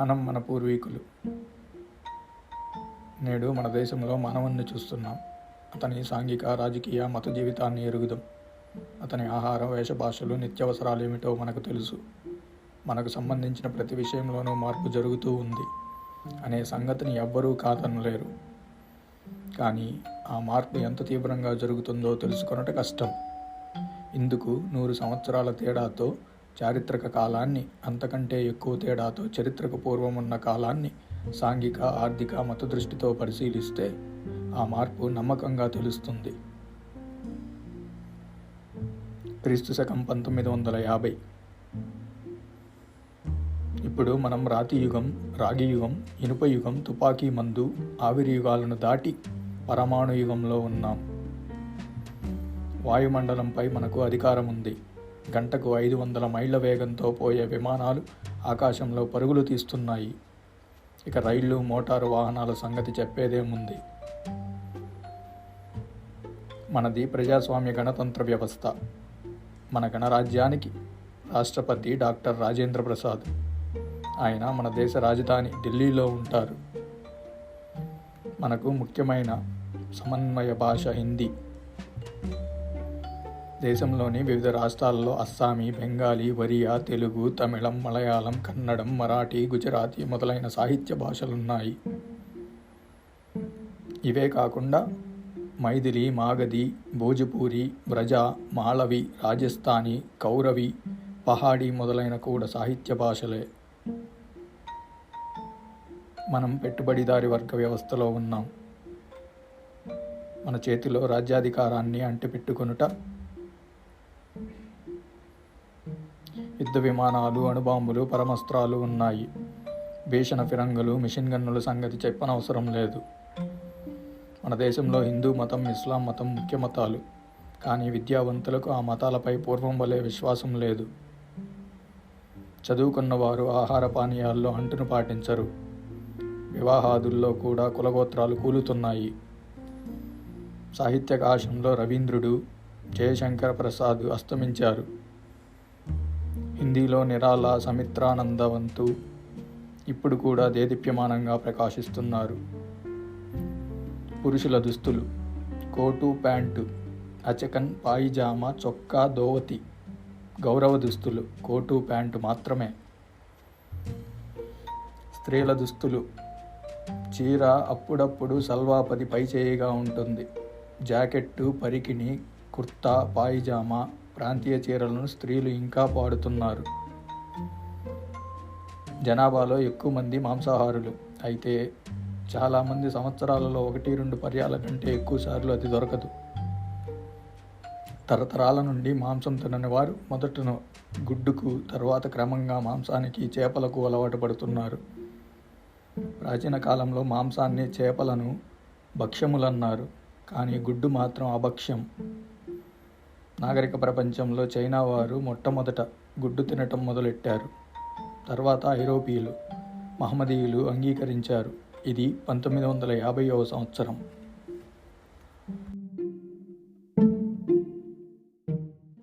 మనం మన పూర్వీకులు. నేడు మన దేశంలో మానవుణ్ణి చూస్తున్నాం. అతని సాంఘిక రాజకీయ మత జీవితాన్ని ఎరుగుదాం. అతని ఆహార వేషభాషలు నిత్యావసరాలు ఏమిటో మనకు తెలుసు. మనకు సంబంధించిన ప్రతి విషయంలోనూ మార్పు జరుగుతూ ఉంది. అనే సంగతిని ఎవ్వరూ కాదనలేరు. కానీ ఆ మార్పు ఎంత తీవ్రంగా జరుగుతుందో తెలుసుకొనట కష్టం. ఇందుకు నూరు సంవత్సరాల తేడాతో చారిత్రక కాలాన్ని అంతకంటే ఎక్కువ తేడాతో చరిత్రకు పూర్వం ఉన్న కాలాన్ని సాంఘిక ఆర్థిక మత దృష్టితో పరిశీలిస్తే ఆ మార్పు నమ్మకంగా తెలుస్తుంది. క్రీస్తు శకం పంతొమ్మిది వందల యాభై. ఇప్పుడు మనం రాతి యుగం రాగి యుగం ఇనుప యుగం తుపాకీ మందు ఆవిరి యుగాలను దాటి పరమాణు యుగంలో ఉన్నాం. వాయుమండలంపై మనకు అధికారం ఉంది గంటకు ఐదు వందల మైళ్ళ వేగంతో పోయే విమానాలు ఆకాశంలో పరుగులు తీస్తున్నాయి. ఇక రైళ్ళు మోటారు వాహనాల సంగతి చెప్పేదేముంది మనది ప్రజాస్వామ్య గణతంత్ర వ్యవస్థ. మన గణరాజ్యానికి రాష్ట్రపతి డాక్టర్ రాజేంద్ర ప్రసాద్. ఆయన మన దేశ రాజధాని ఢిల్లీలో ఉంటారు. మనకు ముఖ్యమైన సమన్వయ భాష హిందీ. దేశంలోని వివిధ రాష్ట్రాల్లో అస్సామీ బెంగాలీ ఒరియా తెలుగు తమిళం మలయాళం కన్నడం మరాఠీ గుజరాతీ మొదలైన సాహిత్య భాషలున్నాయి. ఇవే కాకుండా మైథిలి మాగధి భోజపూరి బ్రజ మాళవి రాజస్థానీ కౌరవి పహాడీ మొదలైన కూడా సాహిత్య భాషలే. మనం పెట్టుబడిదారి వర్గ వ్యవస్థలో ఉన్నాం. మన చేతిలో రాజ్యాధికారాన్ని అంటిపెట్టుకొనుట యుద్ధ విమానాలు అణుబాంబులు పరమస్త్రాలు ఉన్నాయి. భీషణ ఫిరంగులు మిషన్ గన్నుల సంగతి చెప్పనవసరం లేదు. మన దేశంలో హిందూ మతం ఇస్లాం మతం ముఖ్య మతాలు. కానీ విద్యావంతులకు ఆ మతాలపై పూర్వం వలె విశ్వాసం లేదు. చదువుకున్నవారు ఆహార పానీయాల్లో అంటును పాటించరు. వివాహాదుల్లో కూడా కులగోత్రాలు కూలుతున్నాయి. సాహిత్య కాశంలో రవీంద్రుడు జయశంకర ప్రసాద్ అస్తమించారు. హిందీలో నిరాల సమిత్రానందవంతు ఇప్పుడు కూడా దేదీప్యమానంగా ప్రకాశిస్తున్నారు. పురుషుల దుస్తులు కోటు ప్యాంటు అచకన్ పాయిజామా చొక్కా దోవతి గౌరవ దుస్తులు కోటు ప్యాంటు మాత్రమే. స్త్రీల దుస్తులు చీర అప్పుడప్పుడు సల్వాపది పైచేయిగా ఉంటుంది. జాకెట్టు పరికిణి కుర్తా పాయిజామా ప్రాంతీయ చీరలను స్త్రీలు ఇంకా పాడుతున్నారు. జనాభాలో ఎక్కువ మంది మాంసాహారులు. అయితే చాలామంది సంవత్సరాలలో ఒకటి రెండు పర్యాల కంటే ఎక్కువ సార్లు అది దొరకదు. తరతరాల నుండి మాంసం తినని వారు మొదటను గుడ్డుకు తర్వాత క్రమంగా మాంసానికి చేపలకు అలవాటు పడుతున్నారు. ప్రాచీన కాలంలో మాంసాన్ని చేపలను భక్ష్యములన్నారు. కానీ గుడ్డు మాత్రం అభక్ష్యం. నాగరిక ప్రపంచంలో చైనా వారు మొట్టమొదట గుడ్డు తినటం మొదలెట్టారు. తర్వాత ఐరోపీయులు మహమ్మదీయులు అంగీకరించారు. ఇది పంతొమ్మిది వందల యాభైవ సంవత్సరం.